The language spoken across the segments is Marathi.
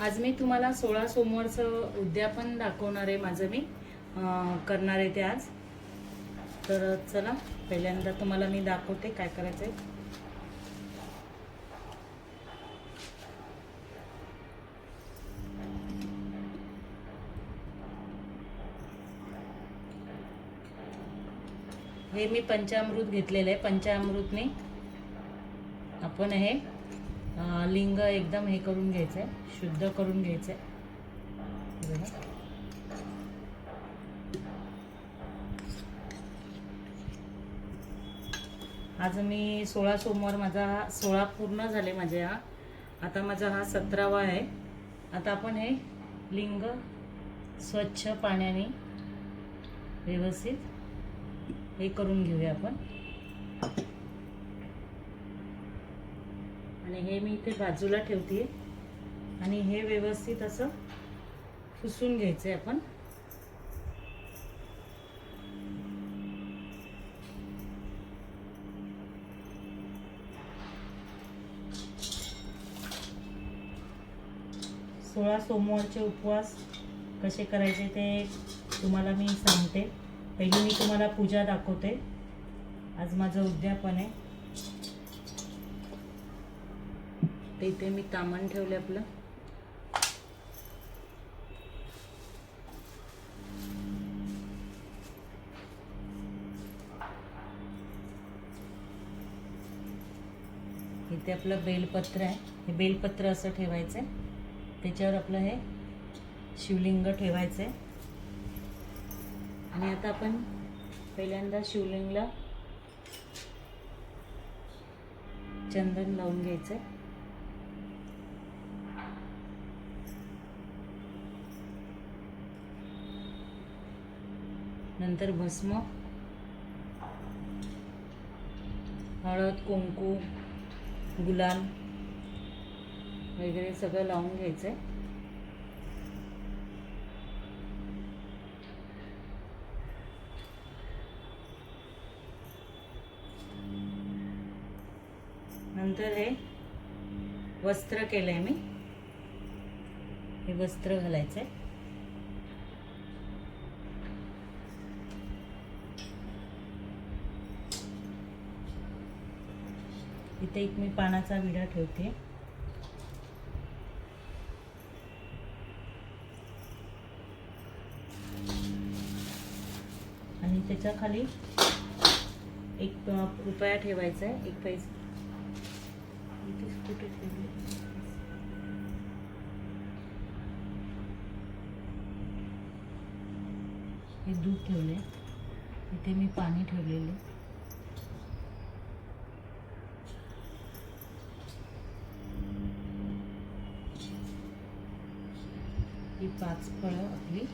आज मी तुम्हाला सोळा सोमवारचं उद्यापन दाखवणार आहे माझं मी. करणार आहे ते आज. तर चला पहिल्यांदा तुम्हाला मी दाखवते काय करायचं आहे. हे मी पंचामृत घेतलेलं आहे. पंचामृतने आपण हे लिंग एकदम हे करून घ्यायचं आहे शुद्ध करून घ्यायचं आहे आज मी सोळा सोमवार माझा हा सोळा पूर्ण झाले माझे हा. आता माझा हा सतरावा आहे. आता आपण हे लिंग स्वच्छ पाण्याने व्यवस्थित हे करून घेऊया आपण. आणि हे मी इथे बाजूला ठेवते आणि हे व्यवस्थित असं पुसून घ्यायचं आहे आपण. सोळा सोमवारचे उपवास कसे करायचे ते तुम्हाला मी सांगते. पहिली मी तुम्हाला पूजा दाखवते. आज माझं उद्यापन आहे. ते इथे मी तामण ठेवले आपलं. इथे आपलं बेलपत्र आहे. हे बेलपत्र असं ठेवायचं आहे त्याच्यावर आपलं हे शिवलिंग ठेवायचं आहे आणि आता आपण पहिल्यांदा शिवलिंगला चंदन लावून घ्यायचं आहे नंतर भस्म हळद कुंकू गुलाल वगैरे सगळं लावून घ्यायचं आहे नंतर हे वस्त्र केलं आहे मी. हे वस्त्र घालायचं आहे इथे एक मी पानाचा विडा ठेवते. आणि त्याच्याखाली एक रुपया ठेवायचा आहे एक पैसा कुठे ठेवली? हे दूध ठेवले इथे मी पाणी ठेवलेले पाच फळं आपली.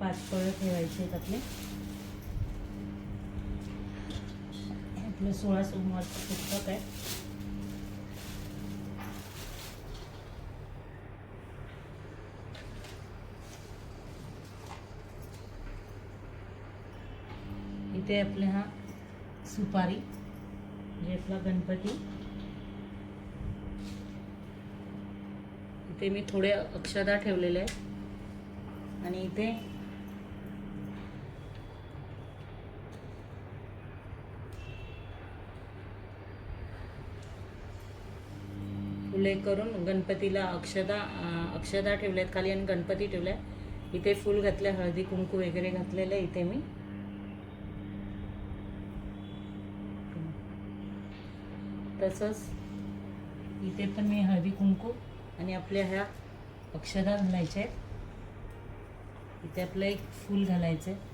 पाच फळं ठेवायचे आहेत आपले. सोळा सोमवारचं पुस्तक आहे. इथे आपले हा सुपारी म्हणजे आपला गणपती. इथे मी थोडे अक्षदा ठेवलेले आहेत. आणि इथे फुले करून गणपतीला अक्षदा अक्षदा ठेवल्यात खाली आणि गणपती ठेवल्या इथे फुल घातले हळदी कुंकू वगैरे घातलेलं आहे इथे मी. तसंच इथे पण मी हळदी कुंकू आणि आपल्या ह्या अक्षदा घालायच्या आहेत. इथे आपलं एक फूल घालायचं आहे.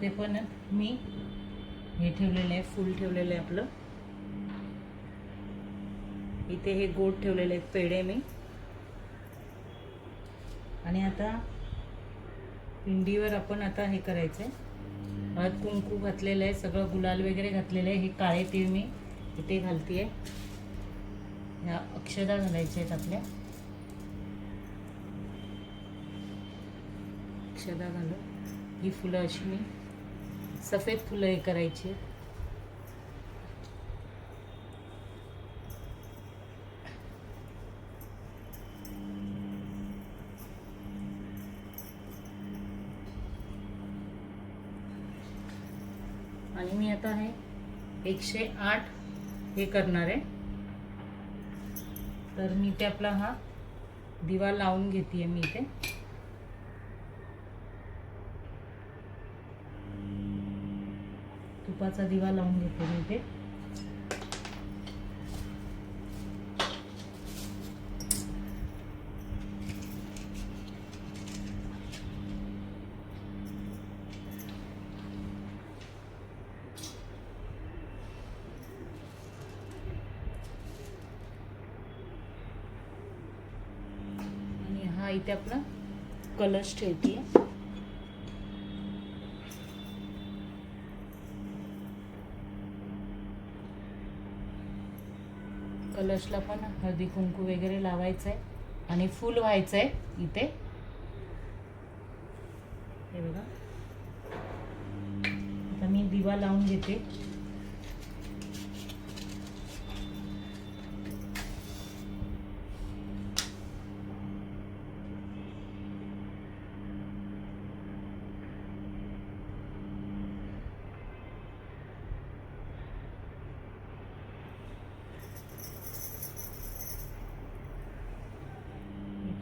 ते पण मी हे ठेवलेलं आहे फूल ठेवलेलं आहे आपलं. इथे हे गोड ठेवलेले आहेत पेढे मी. आणि आता पिंडीवर आपण आता हे करायचं आहे हळद कुंकू घातलेलं आहे सगळं गुलाल वगैरे घातलेलं आहे हे काळे तीळ मी इथे घालते ह्या अक्षदा घालायच्या आहेत आपल्या. अक्षदा घालून ही फुलं अशी मी सफेद फुलं हे करायची. आणि मी आता हे एकशे आठ हे करणार आहे. तर मी ते आपला हा दिवा लावून घेते मी इथे. तुपाचा दिवा लावून घेते मी इथे. आणि हा इथे आपला कलश ठेवते कलशला पण हळदी कुंकू वगैरे लावायचं आहे आणि फुल व्हायचं आहे इथे. हे बघा. आता मी दिवा लावून घेते.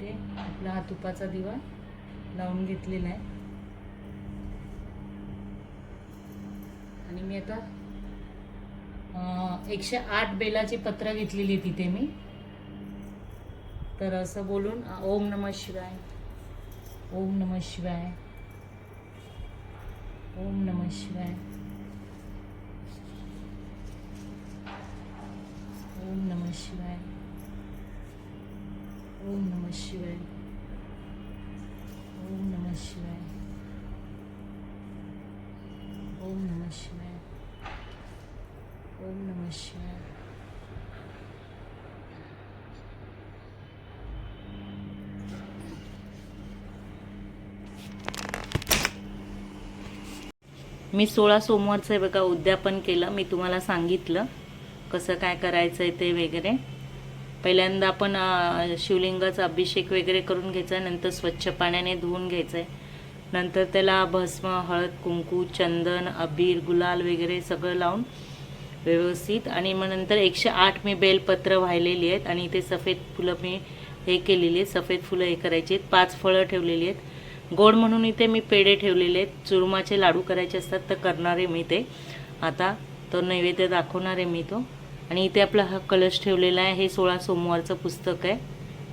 इथे आपला हा तुपाचा दिवा लावून घेतलेला आहे. आणि मी आता एकशे आठ बेलाची पत्र घेतलेली आहे तिथे मी. तर असं बोलून ओम नम शिवाय. ओम नम शिवाय. ओम नम शिवाय ओम नम शिवाय ओम नम शिवाय ओम नम शिवाय ओम नम शिवाय ओम नम शिवाय मी सोळा सोमवारचं बघा उद्यापन केलं. मी तुम्हाला सांगितलं कसं काय करायचं आहे ते वगैरे. पहिल्यांदा आपण शिवलिंगाचा अभिषेक वगैरे करून घ्यायचा नंतर स्वच्छ पाण्याने धुवून घ्यायचं आहे नंतर त्याला भस्म हळद कुंकू चंदन अबीर गुलाल वगैरे सगळं लावून व्यवस्थित. आणि मग नंतर एकशे आठ मी बेलपत्र वाहिलेली आहेत आणि इथे सफेद फुलं मी हे केलेली आहेत. सफेद फुलं हे करायची आहेत. पाच फळं ठेवलेली आहेत. गोड म्हणून इथे मी पेढे ठेवलेले आहेत. चुरमाचे लाडू करायचे असतात तर करणार आहे मी ते. आता तो नैवेद्य दाखवणार आहे मी तो. आणि इथे आपला हा कलश ठेवलेला आहे. हे सोळा सोमवारचं पुस्तक आहे.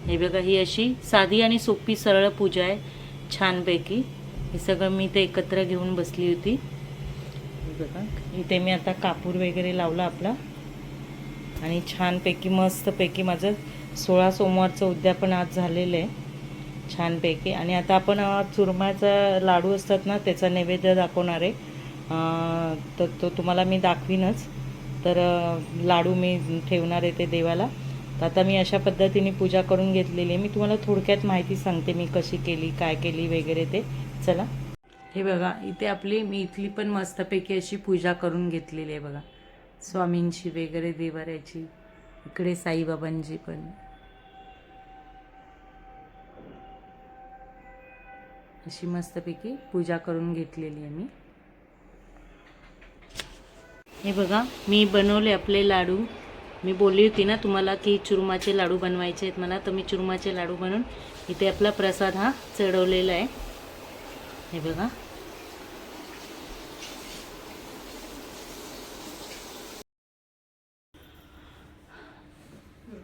हे बघा ही अशी साधी आणि सोपी सरळ पूजा आहे. छानपैकी. हे सगळं मी ते एकत्र घेऊन बसली होती. बघा इथे मी आता कापूर वगैरे लावला आपला. आणि छानपैकी मस्तपैकी माझं सोळा सोमवारचं उद्यापन आज झालेलं आहे. छानपैकी. आणि आता आपण चुरमाचा लाडू असतात ना त्याचा नैवेद्य दाखवणार आहे. तर तो तुम्हाला मी दाखवीनच. तर लाडू मी ठेवणार आहे ते देवाला. तर आता मी अशा पद्धतीने पूजा करून घेतलेली आहे. मी तुम्हाला थोडक्यात माहिती सांगते मी कशी केली काय केली वगैरे ते. चला. हे बघा इथे आपली मी इथली पण मस्तपैकी अशी पूजा करून घेतलेली आहे बघा. स्वामींची वगैरे देवाऱ्याची इकडे साईबाबांची पण. अशी मस्तपैकी पूजा करून घेतलेली आहे मी. हे बघा मी बनवले आपले लाडू. मी बोलली होती ना तुम्हाला की चुरमाचे लाडू बनवायचे आहेत मला तर मी चुरमाचे लाडू बनवून इथे आपला प्रसाद हा चढवलेला आहे. हे बघा.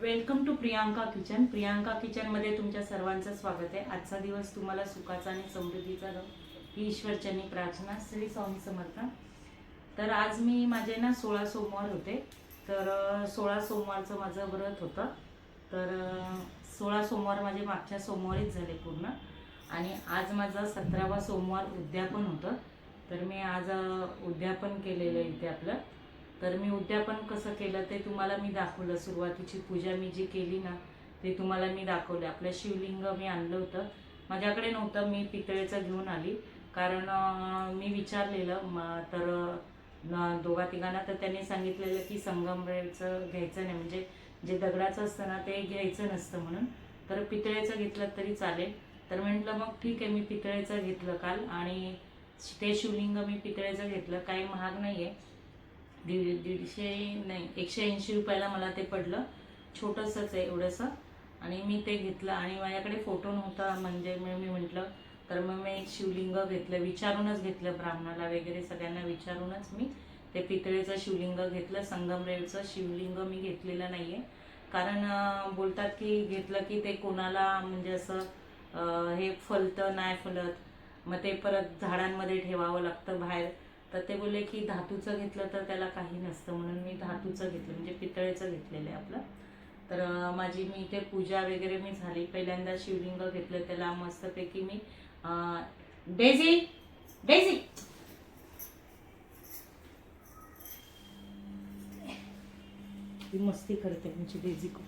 Welcome to Priyanka kitchen Priyanka किचनमध्ये तुमच्या सर्वांचं स्वागत आहे. आजचा दिवस तुम्हाला सुखाचा आणि समृद्धीचा जाऊ ही प्रार्थना श्री स्वामी समर्थ. तर आज मी माझे ना सोळा सोमवार होते. तर सोळा सोमवारचं माझं व्रत होतं. तर सोळा सोमवार माझे मागच्या सोमवारीच झाले पूर्ण. आणि आज माझा सतरावा सोमवार उद्यापन होतं. तर मी आज उद्यापन केलेलं आहे इथे आपलं. तर मी उद्यापन कसं केलं ते तुम्हाला मी दाखवलं. सुरुवातीची पूजा मी जी केली ना ते तुम्हाला मी दाखवलं. आपलं शिवलिंग मी आणलं होतं. माझ्याकडे नव्हतं. मी पितळेचं घेऊन आली. कारण मी विचारलेलं तर दोघा तिघांना तर त्यांनी सांगितलेलं की संगमरेचं घ्यायचं नाही. म्हणजे जे दगडाचं असतं ना ते घ्यायचं नसतं म्हणून. तर पितळेचं घेतलं तरी चालेल. तर म्हटलं मग ठीक आहे मी पितळेचं घेतलं काल आणि ते शिवलिंग मी पितळेचं घेतलं. काही महाग नाही आहे दीड दीडशे नाही एकशे ऐंशी रुपयाला मला ते पडलं. छोटंसंच आहे एवढंसं. आणि मी ते घेतलं आणि माझ्याकडे फोटो नव्हता. म्हणजे मी मी म्हटलं तर मग मी शिवलिंग घेतलं विचारूनच घेतलं ब्राह्मणाला वगैरे सगळ्यांना विचारूनच मी ते पितळेचं शिवलिंग घेतलं संगमरेवचं शिवलिंग मी घेतलेलं नाही आहे कारण बोलतात की घेतलं की ते कोणाला म्हणजे असं हे फलतं नाही फलत मग ते परत झाडांमध्ये ठेवावं लागतं बाहेर. तर ते बोलले की धातूचं घेतलं तर त्याला काही नसतं म्हणून मी धातूचं घेतलं म्हणजे पितळेचं घेतलेलं आहे आपलं. तर माझी मी इथे पूजा वगैरे मी झाली. पहिल्यांदा शिवलिंग घेतलं त्याला मस्तपैकी मी डेझी डेझी. ती मस्ती करते म्हणजे डेझी खूप.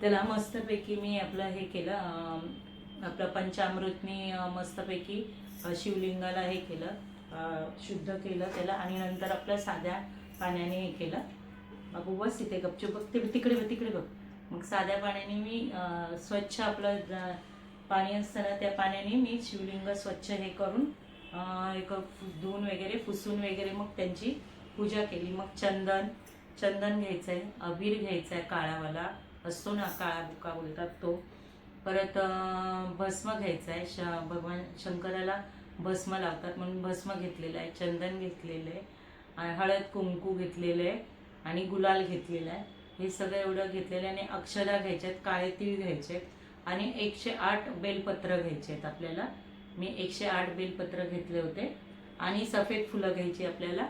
त्याला मस्तपैकी मी आपलं हे केलं आपलं पंचामृतनी मस्तपैकी शिवलिंगाला हे केलं शुद्ध केलं त्याला आणि नंतर आपलं साध्या पाण्याने हे केलं. मग बस इथे गपचूप बघ तिकडे तिकडे बघ. मग साध्या पाण्याने मी स्वच्छ आपलं पाणी असताना त्या पाण्याने मी शिवलिंग स्वच्छ हे करून एक फु- धुवून वगैरे पुसून वगैरे मग त्यांची पूजा केली. मग चंदन चंदन घ्यायचं आहे अबीर घ्यायचा आहे काळावाला. असतो ना काळा बुका बोलतात तो. परत भस्म घ्यायचा आहे श भगवान शंकराला भस्म लावतात म्हणून भस्म घेतलेलं आहे चंदन घेतलेलं आहे आणि हळद कुंकू घेतलेलं आहे आणि गुलाल घेतलेला आहे हे सगळं एवढं घेतलेलं आहे आणि अक्षरा घ्यायच्या आहेत काळे तीळ घ्यायचे आहेत आणि एकशे आठ बेलपत्र घ्यायचे आहेत आपल्याला. मी एकशे आठ बेलपत्र घेतले होते. आणि सफेद फुलं घ्यायची आपल्याला.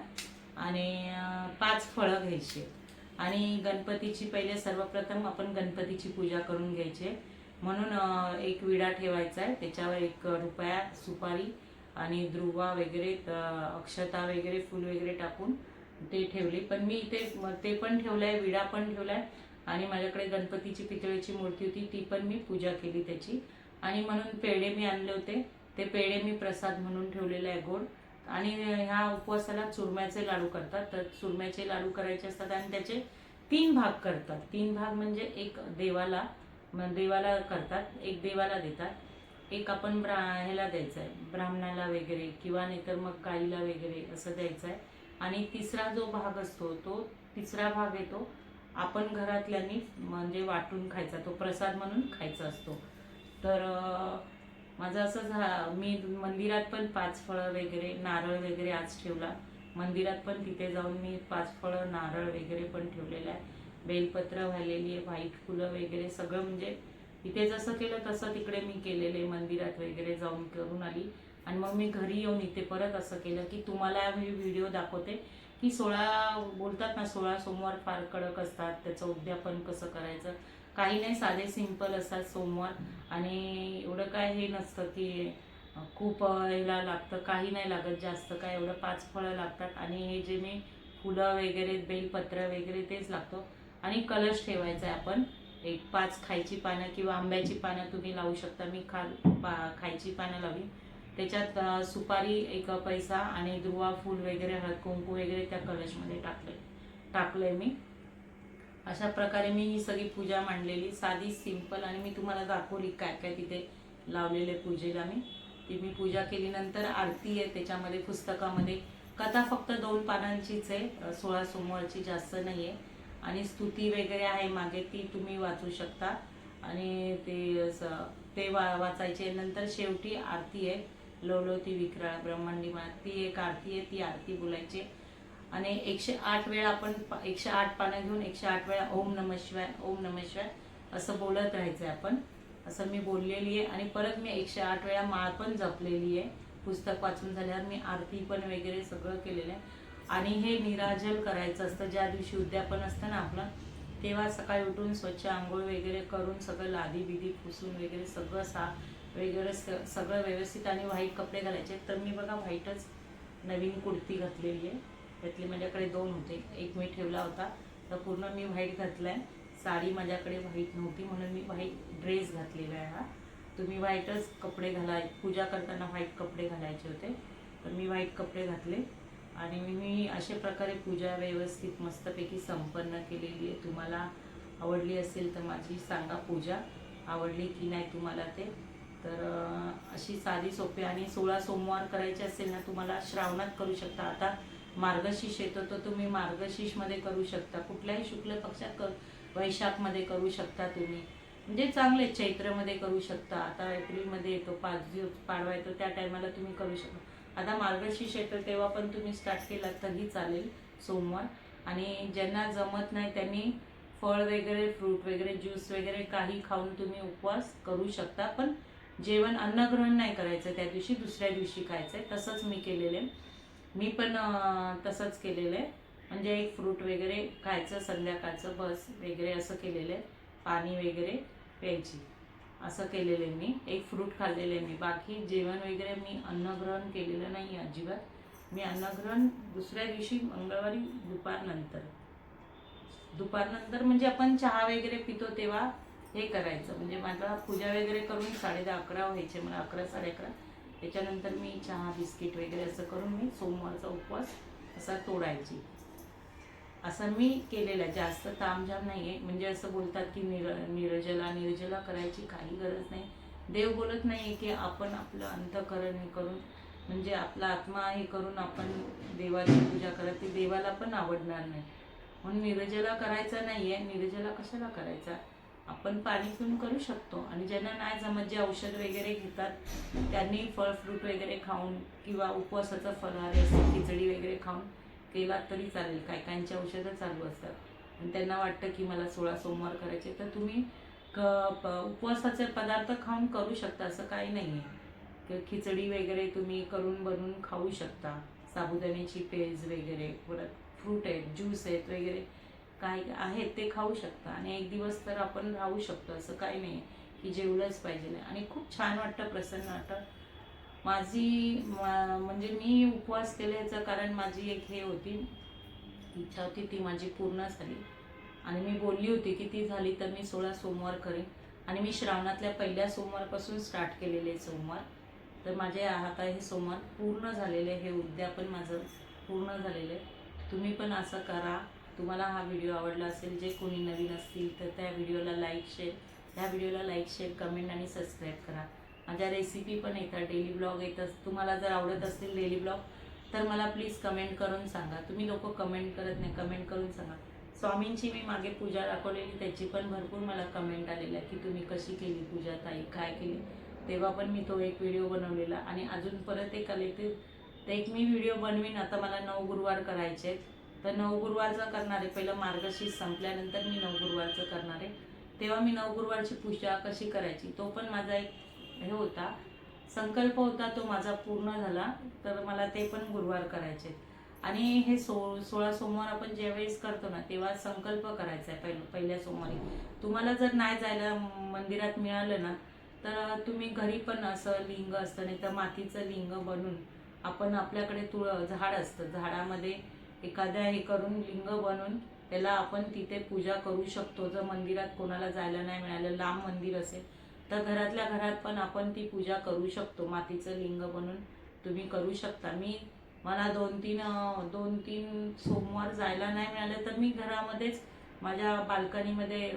आणि पाच फळं घ्यायची. आणि गणपतीची पहिले सर्वप्रथम आपण गणपतीची पूजा करून घ्यायची. म्हणून एक विडा ठेवायचा आहे. त्याच्यावर एक रुपया सुपारी आणि ध्रुवा वगैरे अक्षता वगैरे फुल वगैरे टाकून ते ठेवले. पण मी इथे ते पण ठेवलं आहे विडा पण ठेवला आहे आणि माझ्याकडे गणपतीची पितळेची मूर्ती होती ती पण मी पूजा केली त्याची. आणि म्हणून पेढे मी आणले होते. ते पेढे मी प्रसाद म्हणून ठेवलेले आहे गोड. आणि ह्या उपवासाला चुरम्याचे लाडू करतात. तर चुरम्याचे लाडू करायचे असतात आणि त्याचे तीन भाग करतात. तीन भाग म्हणजे एक देवाला देवाला करतात एक देवाला देतात. एक आपण ब्रा ह्याला द्यायचं आहे ब्राह्मणाला वगैरे किंवा नाहीतर मग काळीला वगैरे असं द्यायचं आहे आणि तिसरा जो भाग असतो तो तिसरा भाग येतो. आपण घरातल्यांनी म्हणजे वाटून खायचा तो प्रसाद म्हणून खायचा असतो. तर माझं असं झा मी मंदिरात पण पाच फळं वगैरे नारळ वगैरे आज ठेवला. मंदिरात पण तिथे जाऊन मी पाच फळं नारळ वगैरे पण ठेवलेलं आहे. बेलपत्र व्हायलेली आहे व्हाईट फुलं वगैरे सगळं म्हणजे तिथे जसं केलं तसं तिकडे मी केलेले मंदिरात वगैरे जाऊन करून आली. आणि मग मी घरी येऊन इथे परत असं केलं की तुम्हाला मी व्हिडिओ दाखवते. की सोळा बोलतात ना सोळा सोमवार फार कडक असतात त्याचं उद्यापन कसं करायचं? काही नाही साधे सिंपल असतात सोमवार. आणि एवढं काय हे नसतं की खूप ह्याला लागतं काही नाही लागत जास्त काय एवढं पाच फळं लागतात. आणि हे जे मी फुलं वगैरे बेलपत्र वगैरे तेच लागतो. आणि कलश ठेवायचा आहे आपण. एक पाच खायची पानं किंवा आंब्याची पानं तुम्ही लावू शकता. मी खाल पा खायची पानं लावीन. त्याच्यात सुपारी एक पैसा आणि दुर्वा फूल वगैरे हळद कुंकू वगैरे त्या कलशमध्ये टाकले टाकलंय मी. अशा प्रकारे मी ही सगळी पूजा मांडलेली. साधी सिंपल आणि मी तुम्हाला दाखवली काय काय तिथे लावलेले पूजेला मी. ती मी पूजा केली नंतर आरती आहे त्याच्यामध्ये पुस्तकामध्ये. कथा फक्त दोन पानांचीच आहे सोळा सोमवारची जास्त नाही आहे आणि स्तुती वगैरे आहे मागे ती तुम्ही वाचू शकता. आणि ते असं ते वा वाचायचे नंतर शेवटी आरती आहे. लोलोती विक्राळ ब्रह्मांडी मा ती एक आरती आहे ती आरती बोलायची. आणि एकशे आठ वेळा आपण एकशे आठ पानं घेऊन एकशे आठ वेळा ओम नम शिवाय ओम नम शिवाय असं बोलत राहायचं आहे आपण. असं मी बोललेली आहे. आणि परत मी एकशे आठ वेळा माळ पण जपलेली आहे. पुस्तक वाचून झाल्यावर मी आरती पण वगैरे सगळं केलेलं आहे. आणि हे निराजल करायचं असतं. ज्या दिवशी उद्यापन असतं ना आपलं तेव्हा सकाळी उठून स्वच्छ आंघोळ वगैरे करून सगळं लादी बिदी पुसून वगैरे सगळं साफ वगैरे सगळं व्यवस्थित आणि व्हाईट कपडे घालायचे. तर मी बघा व्हाईटच नवीन कुर्ती घातलेली आहे. त्यातले माझ्याकडे दोन होते. एक मी ठेवला होता. तर पूर्ण मी व्हाईट घातलाय. साडी माझ्याकडे व्हाईट नव्हती म्हणून मी व्हाईट ड्रेस घातलेला आहे हा. तुम्ही व्हाईटच कपडे घालाय पूजा करताना व्हाईट कपडे घालायचे होते. तर मी व्हाईट कपडे घातले. आणि मी अशा प्रकारे पूजा व्यवस्थित मस्तपैकी संपन्न केलेली आहे. तुम्हाला आवडली असेल तर माझी सांगा पूजा. आवडली की नाही तुम्हाला ते? तर अशी साधी सोपी आणि सोळा सोमवार करायचे असेल ना तुम्हाला श्रावणात करू शकता. आता मार्गशीर्ष येतो तर तुम्ही मार्गशीर्षमध्ये करू शकता. कुठल्याही शुक्ल पक्षात कर वैशाखमध्ये करू शकता तुम्ही. म्हणजे चांगले चैत्रमध्ये करू शकता. आता एप्रिलमध्ये येतो पाच दिवस पाडवा येतो त्या टायमाला तुम्ही करू शकता. आता मार्गशीर्ष येतो तेव्हा पण तुम्ही स्टार्ट केला तरी चालेल सोमवार. आणि ज्यांना जमत नाही त्यांनी फळ वगैरे फ्रूट वगैरे ज्यूस वगैरे काही खाऊन तुम्ही उपवास करू शकता. पण जेवण अन्नग्रहण नाही करायचं त्या दिवशी दुसऱ्या दिवशी खायचं आहे. तसंच मी केलेलं आहे. मी पण तसंच केलेलं आहे. म्हणजे एक फ्रूट वगैरे खायचं संध्याकाळचं बस वगैरे असं केलेलं आहे. पाणी वगैरे प्यायची. असं केलेलं आहे मी. एक फ्रूट खाल्लेलं आहे मी. बाकी जेवण वगैरे मी अन्नग्रहण केलेलं नाही आहे अजिबात. मी अन्नग्रहण दुसऱ्या दिवशी मंगळवारी दुपारनंतर. दुपारनंतर म्हणजे आपण चहा वगैरे पितो तेव्हा हे करायचं. म्हणजे मला पूजा वगैरे करून साडे दहा अकरा व्हायचे मला अकरा साडे अकरा त्याच्यानंतर मी चहा बिस्किट वगैरे असं करून मी सोमवारचा उपवास असा तोडायची. असं मी केलेलं आहे. जास्त तामझाम नाही आहे म्हणजे असं बोलतात की निर निर्जला निर्जला करायची काही गरज नाही. देव बोलत नाही आहे की आपण आपलं अंतकरण हे करून म्हणजे आपला आत्मा हे करून आपण देवाची पूजा करायची ती देवाला पण आवडणार नाही. म्हणून निर्जला करायचा नाही आहे निर्जला कशाला करायचा? आपण पाणी पिऊन करू शकतो. आणि ज्यांना नाही जमत जे औषध वगैरे घेतात त्यांनी फळ फ्रूट वगैरे खाऊन किंवा उपवासाचं फळहार असतं खिचडी वगैरे खाऊन केला तरी चालेल. काय काहींची औषधं चालू असतात. आणि त्यांना वाटतं की मला सोळा सोमवार करायचे तर तुम्ही क प उपवासाचे पदार्थ खाऊन करू शकता असं काही नाही आहे खिचडी वगैरे तुम्ही करून बनवून खाऊ शकता. साबुदाण्याची पेज वगैरे परत फ्रूट आहेत ज्यूस आहेत वगैरे. काय आहेत ते खाऊ शकता. आणि एक दिवस तर आपण राहू शकतो असं काही नाही की जेवलंच पाहिजे आणि खूप छान वाटतं प्रसन्न वाटतं. माझी मा- म्हणजे मी उपवास केल्याचं कारण माझी एक हे होती इच्छा होती ती माझी पूर्ण झाली. आणि मी बोलली होती की ती झाली तर मी सोळा सोमवार करेन. आणि मी श्रावणातल्या पहिल्या सोमवारपासून स्टार्ट केलेले सोमवार. तर माझे आता हे सोमवार पूर्ण झालेले हे उद्यापन माझं पूर्ण झालेलं आहे. तुम्ही पण असं करा. तुम्हाला हा व्हिडिओ आवडला असेल जे कोणी नवीन असतील तर त्या व्हिडिओला लाईक शेअर त्या व्हिडिओला लाईक शेअर कमेंट आणि सबस्क्राईब करा. माझ्या रेसिपी पण येतात डेली ब्लॉग येतात. तुम्हाला जर आवडत असतील डेली ब्लॉग तर मला प्लीज कमेंट करून सांगा. तुम्ही लोक कमेंट करत नाही कमेंट करून सांगा. स्वामींची मी मागे पूजा दाखवलेली त्याची पण भरपूर मला कमेंट आलेल्या की तुम्ही कशी केली पूजा ताई काय केली? तेव्हा पण मी तो एक व्हिडिओ बनवलेला. आणि अजून परत एक आले ते एक मी व्हिडिओ बनवीन. आता मला नऊ गुरुवार करायचे आहेत. तर नऊ गुरुवारचं करणार आहे पहिलं मार्गशीर्ष संपल्यानंतर मी नऊ गुरुवारचं करणार. आहे तेव्हा मी नऊ गुरुवारची पूजा कशी करायची तो पण माझा एक हे होता. संकल्प होता तो माझा पूर्ण झाला तर मला ते पण गुरुवार करायचे. आणि हे सो सोळा सोमवार आपण ज्यावेळेस करतो ना तेव्हा संकल्प करायचा आहे पहिलं पहिल्या सोमवारी. तुम्हाला जर नाही जायला मंदिरात मिळालं ना तर तुम्ही घरी पण असं लिंग असतं नाही तर मातीचं लिंग बनवून आपण आपल्याकडे तुळ झाड असतं. झाडामध्ये एखाद्या हे करून लिंग बनवून त्याला आपण तिथे पूजा करू शकतो. जर मंदिरात कोणाला जायला नाही मिळालं लांब मंदिर असेल तर घरातल्या घरात पण आपण ती पूजा करू शकतो. मातीचं लिंग बनवून तुम्ही करू शकता. मी मला दोन तीन दोन तीन सोमवार जायला नाही मिळालं तर मी घरामध्येच माझ्या बाल्कनीमध्ये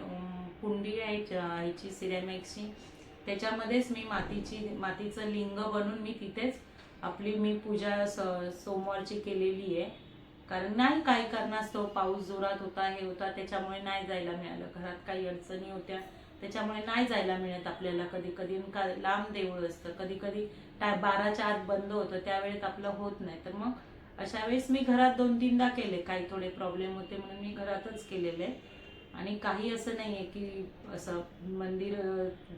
कुंडी आहे च- ह्याची सिरेमिक्सची. त्याच्यामध्येच मी मातीची मातीचं लिंग बनवून मी तिथेच आपली मी पूजा स सोमवारची केलेली आहे. कारण नाही काही कारणास्तव पाऊस जोरात होता हे होता त्याच्यामुळे नाही जायला मिळालं. घरात काही अडचणी होत्या त्याच्यामुळे नाही जायला मिळत आपल्याला कधी कधी का लांब देऊळ असतं. कधी कधी टाय बाराच्या आत बंद होतं त्यावेळेत आपलं होत नाही. तर मग अशा वेळेस मी घरात दोन तीनदा केले. काही थोडे प्रॉब्लेम होते म्हणून मी घरातच केलेले. आणि काही असं नाही आहे की असं मंदिर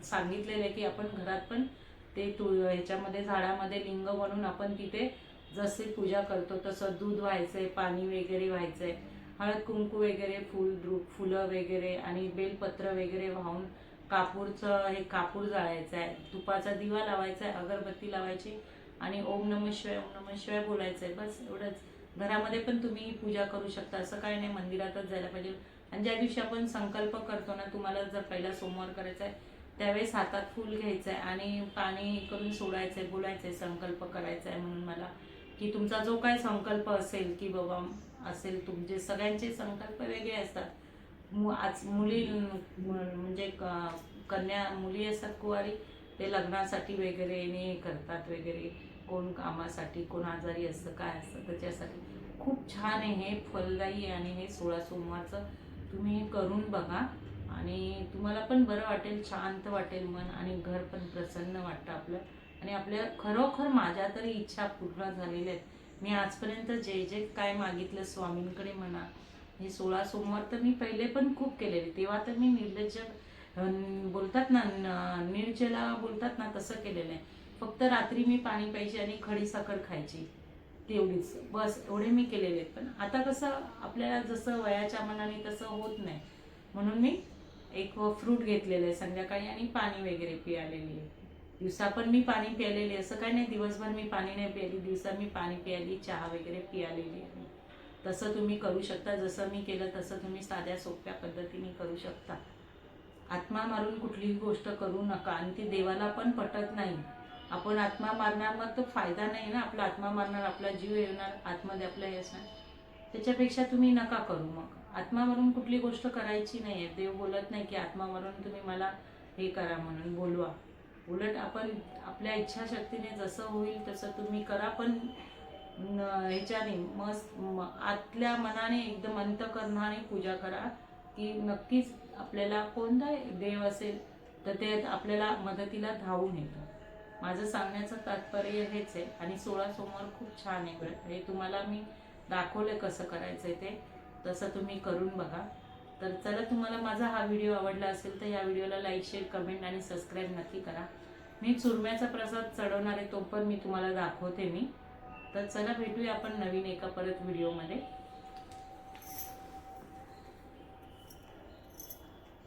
सांगितलेलं आहे की आपण घरात पण ते तुळ ह्याच्यामध्ये झाडामध्ये लिंग बनवून आपण तिथे जसे पूजा करतो तसं दूध व्हायचंय पाणी वगैरे व्हायचंय. हळद कुंकू वगैरे फुल द्रुप फुलं वगैरे आणि बेलपत्र वगैरे वाहून कापूरचं हे कापूर जाळायचं आहे तुपाचा दिवा लावायचा आहे अगरबत्ती लावायची आणि ओम नम शिवाय ओम नम शिवाय बोलायचं आहे बस एवढंच. घरामध्ये पण तुम्ही पूजा करू शकता. असं काही नाही मंदिरातच जायला पाहिजे. आणि ज्या दिवशी आपण संकल्प करतो ना तुम्हाला जर पहिला सोमवार करायचा आहे त्यावेळेस हातात फूल घ्यायचं आहे आणि पाणी करून सोडायचं आहे बोलायचं आहे संकल्प करायचा आहे म्हणून मला. की तुमचा जो काय संकल्प असेल की बाबा असेल तुमचे सगळ्यांचे संकल्प वेगळे असतात. मु- आज मुली म्हणजे क- कन्या मुली असतात कुवारी ते लग्नासाठी वगैरे ने करतात वगैरे. कोण कामासाठी कोण आजारी असतं काय असतं त्याच्यासाठी. खूप छान आहे हे फलदायी आहे आणि हे सोळा सोमवारचं तुम्ही करून बघा. आणि तुम्हाला पण बरं वाटेल शांत वाटेल मन आणि घर पण प्रसन्न वाटतं आपलं. आणि आपल्या खरोखर माझ्या तरी इच्छा पूर्ण झालेल्या आहेत. मी आजपर्यंत जे जे काय मागितलं स्वामींकडे म्हणा हे सोळा सोमवार तर मी पहिले पण खूप केलेले. तेव्हा तर मी निर्लज्ज बोलतात ना निर्जला बोलतात ना तसं केलेलं आहे. फक्त रात्री मी पाणी प्यायची आणि खडी साखर खायची. तेवढीच. बस एवढे मी केलेले आहेत. पण आता कसं आपल्याला जसं वयाच्या मनाने तसं होत नाही. म्हणून मी एक फ्रूट घेतलेलं आहे संध्याकाळी आणि पाणी वगैरे पियालेली आहे. दिवसा पण मी पाणी प्यायलेली असं काही नाही दिवसभर मी पाणी नाही प्यायली दिवसा मी पाणी प्यायली चहा वगैरे पियालेली आहे. तसं तुम्ही करू शकता जसं मी केलं तसं तुम्ही साध्या सोप्या पद्धतीने करू शकता. आत्मा मारून कुठलीही गोष्ट करू नका. आणि ती देवाला पण पटत नाही. आपण आत्मा मारणार मग तो फायदा नाही ना. आपला आत्मा मारणार आपला जीव येणार आतमध्ये आपलं हे असणार. त्याच्यापेक्षा तुम्ही नका करू मग. आत्मा मारून कुठली गोष्ट करायची नाही आहे देव बोलत नाही की आत्मा मारून तुम्ही मला हे करा म्हणून बोलवा. उलट आपण आपल्या इच्छाशक्तीने जसं होईल तसं तुम्ही करा पण ह्याच्याने मस्त आतल्या मनाने एकदम अंतकरणाने पूजा करा की नक्कीच आपल्याला कोणता देव असेल तर ते आपल्याला मदतीला धावून येतं. माझं सांगण्याचं तात्पर्य हेच आहे आणि सोळा सोमवार खूप छान आहे. हे तुम्हाला मी दाखवलं कसं करायचं आहे ते. तसं तुम्ही करून बघा. तर चला तुम्हाला माझा हा व्हिडिओ आवडला असेल तर या व्हिडिओला लाईक शेअर कमेंट आणि सबस्क्राईब नक्की करा. मी चुरम्याचा प्रसाद चढवणार आहे तो पण मी तुम्हाला दाखवते मी. तर चला भेटूया आपण नवीन एका परत व्हिडिओमध्ये